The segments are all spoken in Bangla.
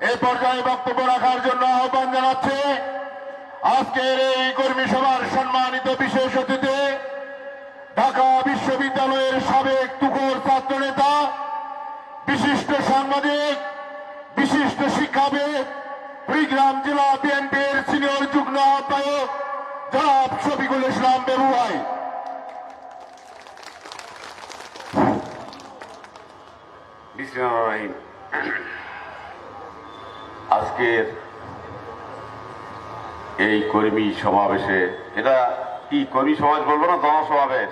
এই পর্যায়ে বক্তব্য রাখার জন্য আহ্বান জানাচ্ছে আজকের এই কর্মী সভার সম্মানিত বিশেষ অতিথি, ঢাকা বিশ্ববিদ্যালয়ের সাবেক তুকর ছাত্র নেতা, বিশিষ্ট সাংবাদিক, বিশিষ্ট শিক্ষাবিদ কুড়িগ্রাম জেলা বিএনপির সিনিয়র যুগ্ম আহ্বায়ক জনাব শফিকুল ইসলাম বিসমিল্লাহির আজকের এই কর্মী সমাবেশে, এটা কি কর্মী সমাজ বলব না, জনসমাবেশ?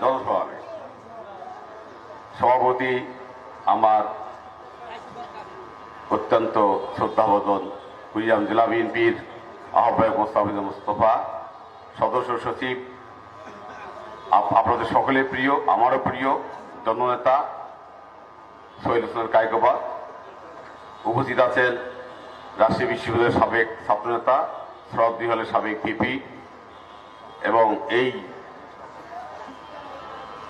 জনসমাবেশ। সভাপতি আমার অত্যন্ত শ্রদ্ধাবদন কুড়িগ্রাম জেলা বিএনপির আহ্বায়ক মোস্তাফিজ মুস্তফা, সদস্য সচিব, আপ- আপনাদের সকলের প্রিয়, আমারও প্রিয় জননেতা শহীদ হোসেন কায়কোবা উপস্থিত আছেন রাজশাহী বিশ্ববিদ্যালয়ের সাবেক ছাত্রনেতা শ্রদ্ধি হলের সাবেক ভিপি এবং এই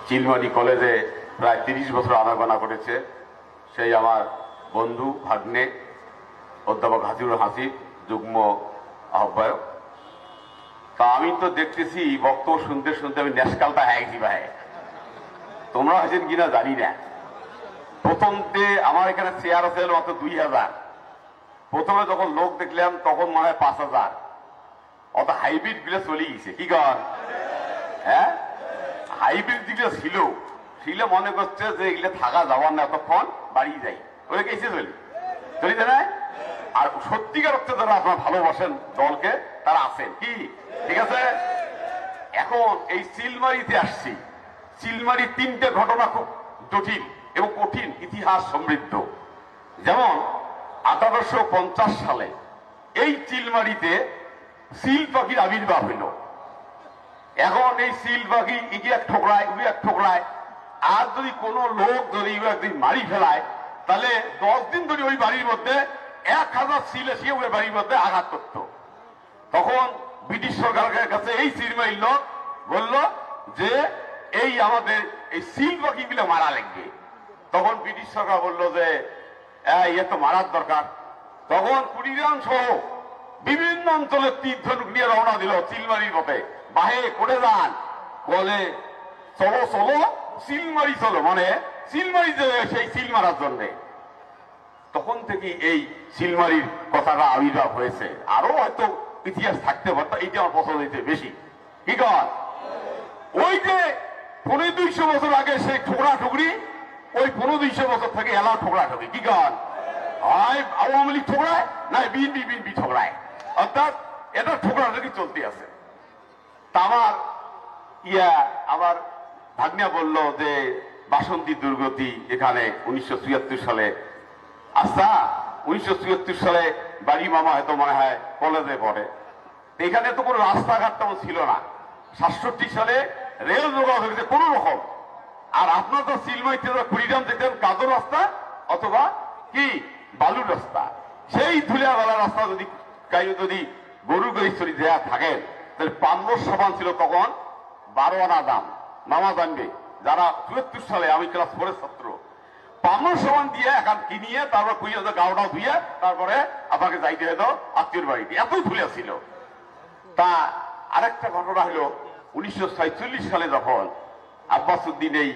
চিলমারি কলেজে প্রায় তিরিশ বছর আনাগোনা করেছে সেই আমার বন্ধু, ভাগ্নে, অধ্যাপক হাসিবুল হাসিব, যুগ্ম আহ্বায়ক। তা আমি তো দেখতেছি বক্তব্য শুনতে শুনতে আমি ন্যাশকালটা হ্যাঁ কি ভাই তোমরা আছেন কিনা জানি না। প্রথমতে আমার এখানে চেয়ার আছে মাত্র দুই হাজার। প্রথমে যখন লোক দেখলাম, তখন মনে হয় পাঁচ হাজার। অত হাইব্রিডগুলো চলে গেছে, কি কর? হ্যাঁ? হাইব্রিড যেগুলো ছিল, সেগুলো মনে করছে যে এগুলো থাকা যাওয়ার না, এতক্ষণ বাড়ি যাই ওই কেসে চলি। চলিতে না? আর সত্যিকার অর্থে যারা আপনার ভালোবাসেন দলকে, তারা আছেন। কি? ঠিক আছে? এখন এই সিলমারিতে আসছি। সিলমারি তিনটে ঘটনা খুব জটিল। এবং কঠিন ইতিহাস সমৃদ্ধ। যেমন আঠারোশো পঞ্চাশ সালে এই চিলমারিতে সিল পাখির আবির্ভাব হইল। এখন এই সিল পাখি ইকি এক ঠোকরায় উই এক ঠোকরায়। আর যদি কোনো লোক যদি একদিন মারি ফেলায়, তাহলে দশ দিন ধরে ওই বাড়ির মধ্যে এক হাজার সিল এসে ওই বাড়ির মধ্যে আঘাত করতো। তখন ব্রিটিশ সরকারের কাছে এই সিনেমাই লোক বলল যে, এই আমাদের এই সিল পাখিগুলো মারা লাগবে। তখন ব্রিটিশ সরকার বলল যে "এই, এ তো মারার দরকার। তখন কুড়িগ্রাম সহ বিভিন্ন অঞ্চলে তীর ধনুক নিয়ে রওনা দিল চিলমারির পথে। বাহে করে যান বলে চলো চলো সিলমারি চলো। মানে সিলমারি সেই সিল মারার জন্যে। তখন থেকে এই সিলমারির কথাটা আবির্ভাব হয়েছে। আরও হয়তো ইতিহাস থাকতে পারতো এইটা আমার পছন্দ হয়েছে বেশি। কি কর? ওই যে পনেরো দুইশো বছর আগে সেই ঠোকরা ঠুকরি ওই পনেরো বছর থেকে এলা ঠোকরা ঠুকরি কি হয়, আওয়ামী লীগ ঠোকরায়? না বিএনপি বিএনপি ঠোকরায়। অর্থাৎ এটা ঠোকরা ঠুকরি চলতে আছে। তা আমার ইয়া আমার ভাগ্না বলল যে বাসন্তী দুর্গতি এখানে উনিশশো সালে আচ্ছা উনিশশো সালে বাড়ি মামা হয়তো মনে হয় কলেজে পড়ে। এখানে তো কোনো রাস্তাঘাট তেমন ছিল না। সাতষট্টি সালে রেল যোগাযোগ হয়েছে কোনো রকম। আর আপনার তো সিলমাইতে কুড়িগ্রাম যেতেন কাদর রাস্তা অথবা কি? বালুর রাস্তা। সেই ধুলিয়াওয়ালা রাস্তা যদি কাইও যদি গরু চলি দেয়া থাকেন তাহলে পান্নর সমান ছিল তখন বারো আনা দাম। মামা জানবে যারা চুয়াত্তর সালে আমি ক্লাস ফোরের ছাত্র। পামর সমান দিয়ে এখন কিনিয়ে তারপর কুইয়ে গাওটাও ধুয়ে তারপরে আপনাকে যাইতে হতো আত্মীয় বাড়িতে। এতই ভুলে ছিল। তা আরেকটা ঘটনা হলো, উনিশশো সালে যখন আব্বাস উদ্দিন এই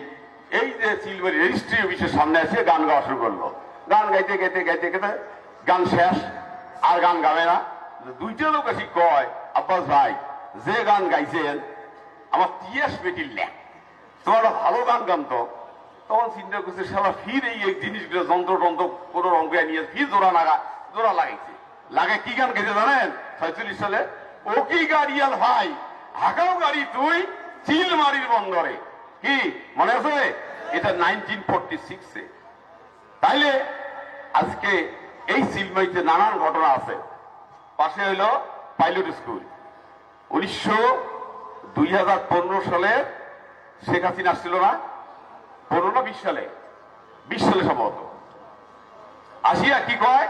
এই যে সিলভারি রেজিস্ট্রি অফিসের সামনে এসে গান গাওয়া শুরু করল। গান গাইতে গাইতে গাইতে গাইতে গান শেষ, আর গান গাবে না। দুইটা লোক এসে কয়, আব্বাস ভাই, যে গান গাইছেন, আমার তিয়াস বেটির লেখ তোমার ভালো গান গান তো তখন চিন্তা করছে সারা ফির এই এই জিনিসগুলো যন্ত্র টন্ত্র কোনো রঙ নিয়ে ফির জোড়া লাগা জোড়া লাগাইছে। লাগে কি গান গেছে জানেন? ছয়চল্লিশ সালে, ও কি গাড়িয়াল ভাই, হাকাও গাড়ি তুই, চিলমারির বন্দরে। কি? মনে আছে? এটা নাইনটিন ফোরটি সিক্সে তাইলে আজকে এই সিলমারিতে নানান ঘটনা আছে। পাশে হইল পাইলট স্কুল। উনিশশো দুই হাজার পনেরো সালে শেখ হাসিনা আসছিল না? পনেরো না বিশ সালে? বিশ সালে সম্ভবত। আসিয়া কি কয়?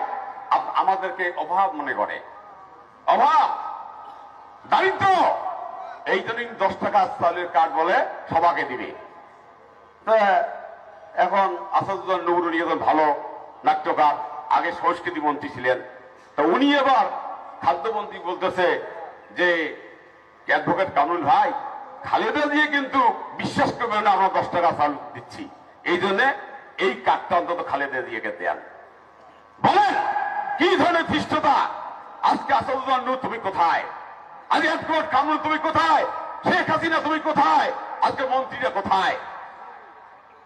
আমাদেরকে অভাব মনে করে। অভাব! দারিদ্র! এই জন্য দশ টাকা চালের কার্ড বলে সবাকে দিবে। এখন আসাদুল্লাহ নবরুল একজন ভালো নাট্যকার, আগে সংস্কৃতি মন্ত্রী ছিলেন। তা উনি এবার খাদ্যমন্ত্রী বলতেছে যে, অ্যাডভোকেট কামরুল ভাই, খালেদা দিয়ে কিন্তু বিশ্বাস করবেন না আমরা দশ টাকা চাল দিচ্ছি। এই জন্য এই কার্ডটা অন্তত খালেদা দিয়ে দেন। বলেন, কি ধরনের ধৃষ্টতা? আজকে আসাদুল্লাহ নূর, তুমি কোথায়? আজ অ্যাডভোকেট কামরুল তুমি কোথায়? শেখ হাসিনা তুমি কোথায়? আজকে মন্ত্রীরা কোথায়?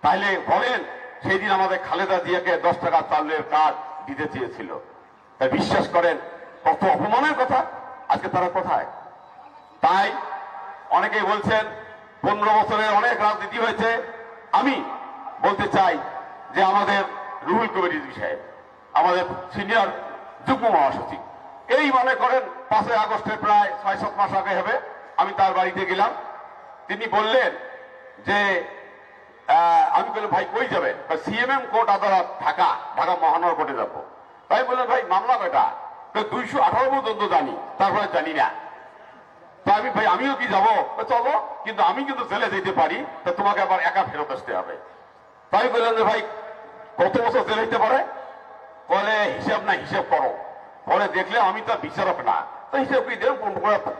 তাইলে বলেন সেই দিন আমাদের খালেদা জিয়াকে দশ টাকা চালের কার্ড দিতে চেয়েছিল। তাই বিশ্বাস করেন, কত অপমানের কথা? আজকে তারা কোথায়? তাই অনেকেই বলছেন, পনেরো বছরের অনেক রাজনীতি হয়েছে। আমি বলতে চাই যে আমাদের রুহুল কবির বিষয়ে আমাদের সিনিয়র যুগ্ম মহাসচিব, এই মনে করেন পাঁচই আগস্টের প্রায় ছয় সাত মাস আগে হবে, আমি তার বাড়িতে গেলাম। তিনি বললেন যে আমি বললাম, ভাই, কই যাবেন সিএমএম কোর্ট আদালত, ঢাকা ঢাকা মহানগর কোর্টে যাব। তাই বললেন, ভাই, মামলা কয়টা? দুইশো আঠারো পর্যন্ত জানি, তারপরে জানি না। তো আমি, ভাই, আমিও কি যাব? চলো, কিন্তু আমি কিন্তু জেলে যেতে পারি, তা তোমাকে আবার একা ফেরত আসতে হবে। তাই বললেন যে, ভাই, কত বছর জেলে যেতে পারে? বলে, হিসাব না হিসাব করো। পরে দেখলে আমি তো বিচারক না। তো দেব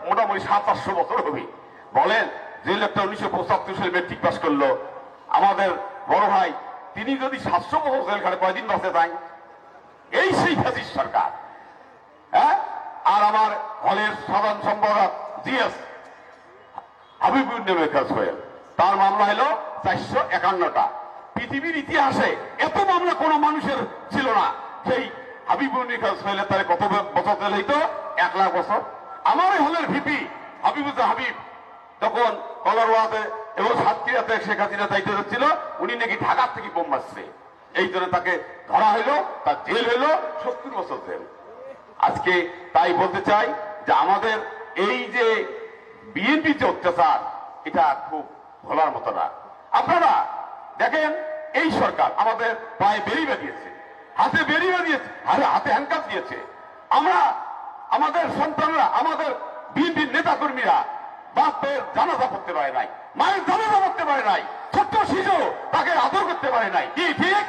মোটামুটি সাত, আটশো বছর হবে। বলেন, যে লোকটা উনিশশো পঁচাত্তর সালে মেট্রিক পাস করল, আমাদের বড় ভাই, তিনি যদি সাতশো বছর জেল খাটে, কয়দিন বাঁচে তাই এই সেই ফ্যাসিস সরকার। হ্যাঁ? আর আমার হলের সাধারণ সম্পাদক জিএস হাবিবুর নামে কাজ হয়ে তার মামলা হলো চারশো একান্নটা। পৃথিবীর ইতিহাসে এত মামলা কোনো মানুষের ছিল না। সেই হাবিবুর নিকাল সোহেলের তার কত বছর জেল হইতো এক লাখ বছর। আমার হলের ভিপি হাবিবুর হাবিব। তখন কলারওয়াতে এবং সাতক্ষীরাতে শেখ হাসিনা দায়িত্ব ছিল উনি নাকি ঢাকার থেকে বোম মারছে। এই জন্য তাকে ধরা হইল, তার জেল হইল, সত্তর বছর জেল। আজকে তাই বলতে চাই যে আমাদের এই যে বিএনপি যে অত্যাচার, এটা খুব ভোলার মতো না। আপনারা দেখেন, এই সরকার আমাদের পায়ে বেরিয়ে বেরিয়েছে হাতে বেরিয়ে বেরিয়েছে আরে, হাতে হ্যান্ডকাপ দিয়েছে। আমরা, আমাদের সন্তানরা, আমাদের বিএনপির নেতা কর্মীরা বাপের জানাজা করতে পারে নাই, মায়ের জানাজা করতে পারে নাই, ছোট্ট শিশু তাকে আদর করতে পারে নাই। কি, ঠিক?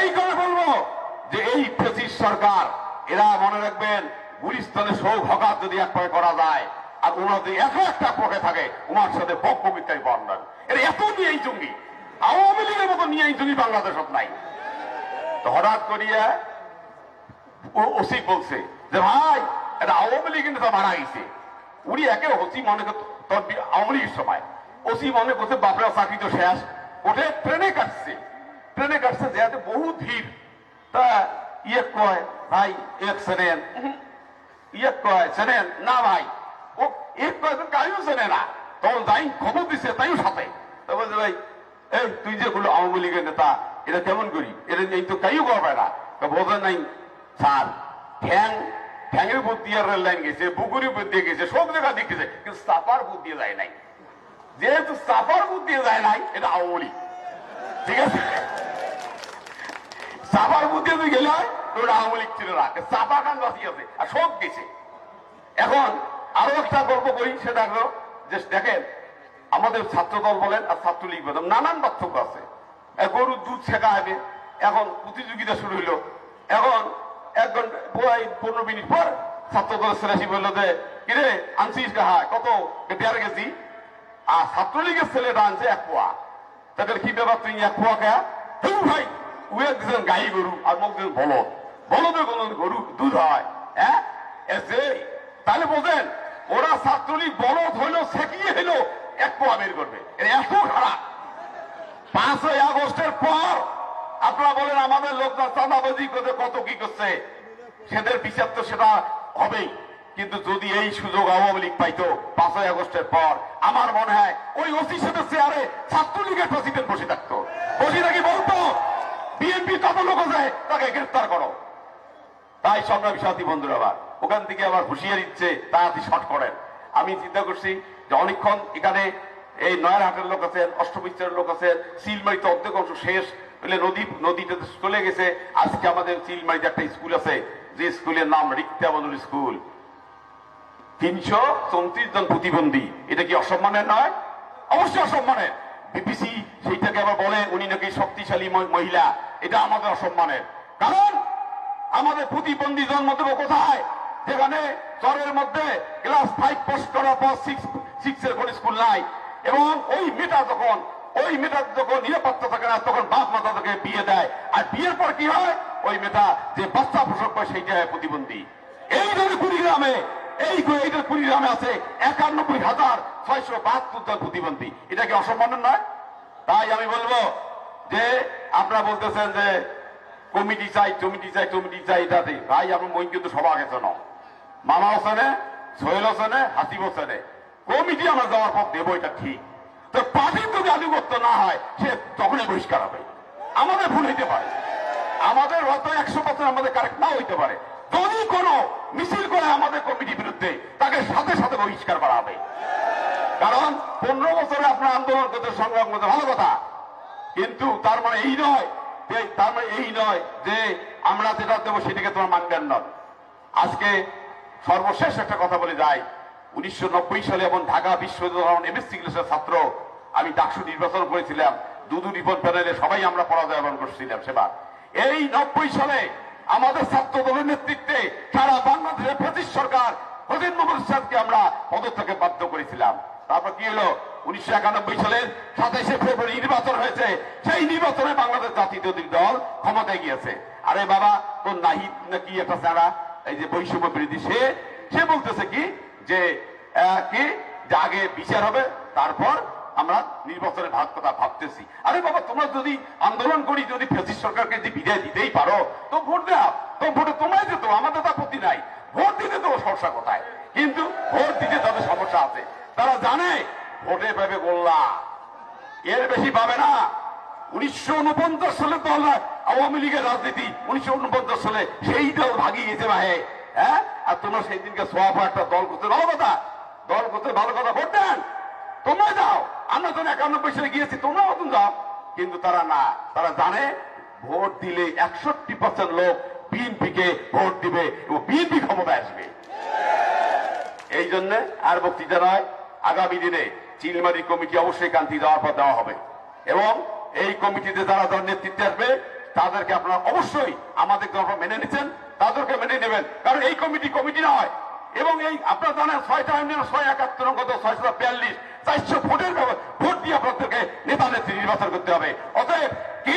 এই করে বলব যে এই ফেসিস সরকার, এরা মনে রাখবেন গুলিস্তানে সৌ হকাত যদি এক পায়ে করা যায়, আর ওনার যদি এত একটা পকে থাকে, ওনার সাথে বক্ষ বিজ্ঞানী বর্ণন এরা এত নিয়ে এই জঙ্গি। আওয়ামী লীগের মতো নিয়ে এই জঙ্গি বাংলাদেশত নাই। তো হঠাৎ করিয়া ও ওসি বলছে যে, ভাই, এটা আওয়ামী লীগ নেতা মারা গেছে উনি একে ওসি মনে তোর আওয়ামী লীগের সময়। ওসি মনে করছে, বাপরা, চাকরি তো শেষ। ওঠে ট্রেনে কাটছে। ট্রেনে কাটছে যেতে বহু ধীর তা ইয়ে কয়, ভাই, এক চেনেন। ইয়ে কয় চেনেন না ভাই, ও এক কয় তো কাইও চেনে না। তখন যাই খবর দিছে, তাইও সাথে। তা বলছে, ভাই, এই, তুই যে গুলো আওয়ামী লীগের নেতা এটা কেমন করি। এটা এই তো কাইও করবে না। বোঝা নাই, স্যার, ঠ্যাং, ঠ্যাঙের উপর দিয়ে রেল লাইন গেছে বুকুরের উপর দিয়ে গেছে, সব জায়গা দেখেছে কিন্তু সাপার উপর দিয়ে যায় নাই। যেহেতু সাপার উপর দিয়ে যায় নাই, এটা আওয়ামী। ঠিক আছে? সাপার উপর দিয়ে গেলে ওটা আওয়ামী লীগ ছিল না সাপা কান বাঁচিয়ে আছে, আর সব গেছে। এখন আরও একটা গল্প করি, সেটা হলো যে দেখেন, আমাদের ছাত্র দল বলেন আর ছাত্রলীগ বলেন, নানান পার্থক্য আছে। গরুর দুধ ছেঁকা হবে এখন প্রতিযোগিতা শুরু হইল। এখন এক ঘণ্টা পনেরো মিনিট পর ছাত্র দলের ছেলেসি বলল যে, কিরে, আনছিস কাহা কত? দেড় কেজি। আর ছাত্রলীগের ছেলেটা আনছে এক পোয়া। তাদের কি ব্যাপার? তুই এক পোয়া খেয়া হেউ ভাই, উয়ে দিচ্ছেন গাই গরু আর মুখ দিচ্ছেন বলদ। বলদের কোন গরু দুধ হয় হ্যাঁ? এসে তাহলে বলছেন ওরা ছাত্রলীগ বলদ হইল সেকিয়ে হইল, এক পোয়া বের করবে। এত খারাপ। পাঁচই আগস্টের পর আপনারা বলেন আমাদের লোকরা চাঁদাবাজি করে কত কি করছে? সেদের বিচার তো সেটা হবেই। কিন্তু যদি এই সুযোগ আওয়ামী লীগ পাইতো পাঁচই আগস্টের পর, আমার মনে হয় ওই ওসি সাথে চেয়ারে ছাত্রলীগের প্রেসিডেন্ট বসে থাকতো। বসে থাকি বলতো, বিএনপি কত লোক যায় তাকে গ্রেফতার করো। তাই সংগ্রামী সাথী বন্ধুরা আবার ওখান থেকে আবার হুঁশিয়ার ইচ্ছে তাড়াতাড়ি শট করেন। আমি চিন্তা করছি যে অনেকক্ষণ এখানে এই নয়ারহাটের লোক আছেন অষ্টবিশ্বের লোক আছেন, সিলমারিতে অর্ধেক অংশ শেষ। হলে নদী নদীতে চলে গেছে। আজকে আমাদের সিলমারিতে একটা স্কুল আছে, যে স্কুলের নাম রিক্তা বন্ধুর স্কুল। তিনশো চৌত্রিশ জন প্রতিবন্ধী। এটা কি অসম্মানের নয়? অবশ্যই অসম্মানের। বিবিসি সেইটাকে আবার বলে, উনি নাকি শক্তিশালী মহ- মহিলা। এটা আমাদের অসম্মানের। কারণ আমাদের প্রতিবন্ধী জন্ম দেবো কোথায়? যেখানে চরের মধ্যে ক্লাস ফাইভ পোস্ট করার পর সিক্স সিক্স এর কোন স্কুল নাই। এবং ওই মেয়েটা যখন, ওই মেয়েটা যখন নিরাপত্তা থাকে না, তখন বাপ মাতা তাকে বিয়ে দেয়। আর বিয়ের পর কি হয়? ওই মেয়েটা যে বাচ্চা প্রসব করে সেইটা প্রতিবন্ধী। এই ধরনের কুড়িগ্রামে, এই এইটা কুড়িগ্রামে আছে একানব্বই হাজার ছয়শো বাহাত্তর জন প্রতিবন্ধী। এটা কি অসম্মানের নয়? তাই আমি বলব যে আপনারা বলতেছেন যে কমিটি চাই কমিটি চাই কমিটি চাই এটাতে ভাই আমার মই কিন্তু সভা গেছে না মামা হোসেনে, সোহেল হোসেনে হাসিব হোসেনে। কমিটি আমরা যাওয়ার পর দেবো, এটা ঠিক। তো পার্টির যদি আধিপত্য না হয়, সে তখনই বহিষ্কার হবে। আমাদের ভুল হইতে পারে। আমাদের হয়তো একশো পার্সেন্ট আমাদের কারেক্ট নাও হইতে পারে। যদি কোনো মিছিল করে আমাদের কমিটির বিরুদ্ধে, তাকে সাথে সাথে বহিষ্কার করা হবে। কারণ পনেরো বছরে আপনার আন্দোলন করতে সংগ্রাম করতে ভালো কথা। কিন্তু তার মানে এই নয় তার মানে এই নয় যে, আমরা যেটা দেবো সেটাকে তোমার মানবেন না আজকে সর্বশেষ একটা কথা বলে যাই। উনিশশো সালে এবং ঢাকা বিশ্ববিদ্যালয় এমএসসি ক্লাসের ছাত্র আমি ডাকসু নির্বাচন করেছিলাম। দুদু রিপন প্যানেলে সবাই আমরা পরাজয় বরণ করছিলাম সেবার। এই নব্বই সালে আমাদের ছাত্র দলের নেতৃত্বে সারা বাংলাদেশের ব্রিটিশ সরকার প্রদীপ মোহাম্মদ সাহেবকে আমরা পদত্যাগে বাধ্য করেছিলাম। তারপর কি হলো? উনিশশো একানব্বই সালের সাতাইশে ফেব্রুয়ারি নির্বাচন হয়েছে। সেই নির্বাচনে বাংলাদেশ জাতীয়তাবাদী দল ক্ষমতায় গিয়েছে। আরে বাবা, তোর নাহিদ নাকি একটা চারা এই যে বৈষম্য বিরোধী, সে সে বলতেছে কি যে কি? আগে বিচার হবে, তারপর আমরা নির্বাচনে ভাগ কথা ভাবতেছি। আরে বাবা, তোমরা যদি আন্দোলন করি, যদি ফেসিস সরকারকে যদি বিদায় দিতেই পারো, তো ভোট দাও তো ভোটে তোমরাই যেত আমাদের তো আপত্তি নাই। ভোট দিতে তো সমস্যা কোথায়? কিন্তু ভোট দিতে তাদের সমস্যা আছে। তারা জানে, ভোটে পাবে গোল্লা। এর বেশি পাবে না। উনিশশো উনপঞ্চাশ সালে দল আওয়ামী লীগের রাজনীতি, উনিশশো উনপঞ্চাশ সালে সেই দল ভাগিয়ে গেছে ভাই হ্যাঁ? আর তোমরা সেই দিনকে সোয়াফা একটা দল করতে ভালো কথা। দল করতে ভালো কথা ভোট দেন। তোমরা যাও। আমরা যখন একানব্বই সালে গিয়েছি তোমরা মতন যাও। কিন্তু তারা না। তারা জানে ভোট দিলে একষট্টি পার্সেন্ট লোক বিএনপিকে ভোট দিবে এবং বিএনপি ক্ষমতায় আসবে। এই জন্য আর বক্তৃতা নয়, আগামী দিনে চিলমারি কমিটি অবশ্যই কান্তি দেওয়ার পর দেওয়া হবে। এবং এই কমিটিতে যারা যারা নেতৃত্বে আসবে, তাদেরকে আপনারা অবশ্যই আমাদের মেনে নিচ্ছেন। তাদেরকে মেনে নেবেন। কারণ এই কমিটি কমিটি নয়। এবং এই আপনার জানেন ছয়টা ইউনিয়ন ছয় একাত্তর কত ছয়শো বিয়াল্লিশ। চারশো ভোটের ভোট দিয়ে আপনাদেরকে নেতা নেত্রী নির্বাচন করতে হবে। অতএব কে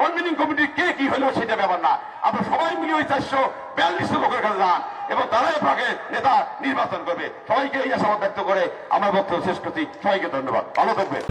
কনভিনিং কমিটি কে কি হলো সেটা ব্যাপার না। আপনারা সবাই মিলে ওই চারশো বিয়াল্লিশ লোকের কাছে যান এবং তারাই আপনাকে নেতা নির্বাচন করবে। সবাইকে এই আশাবাদ ব্যক্ত করে আমার বক্তব্য শেষ করছি। সবাইকে ধন্যবাদ। ভালো থাকবেন।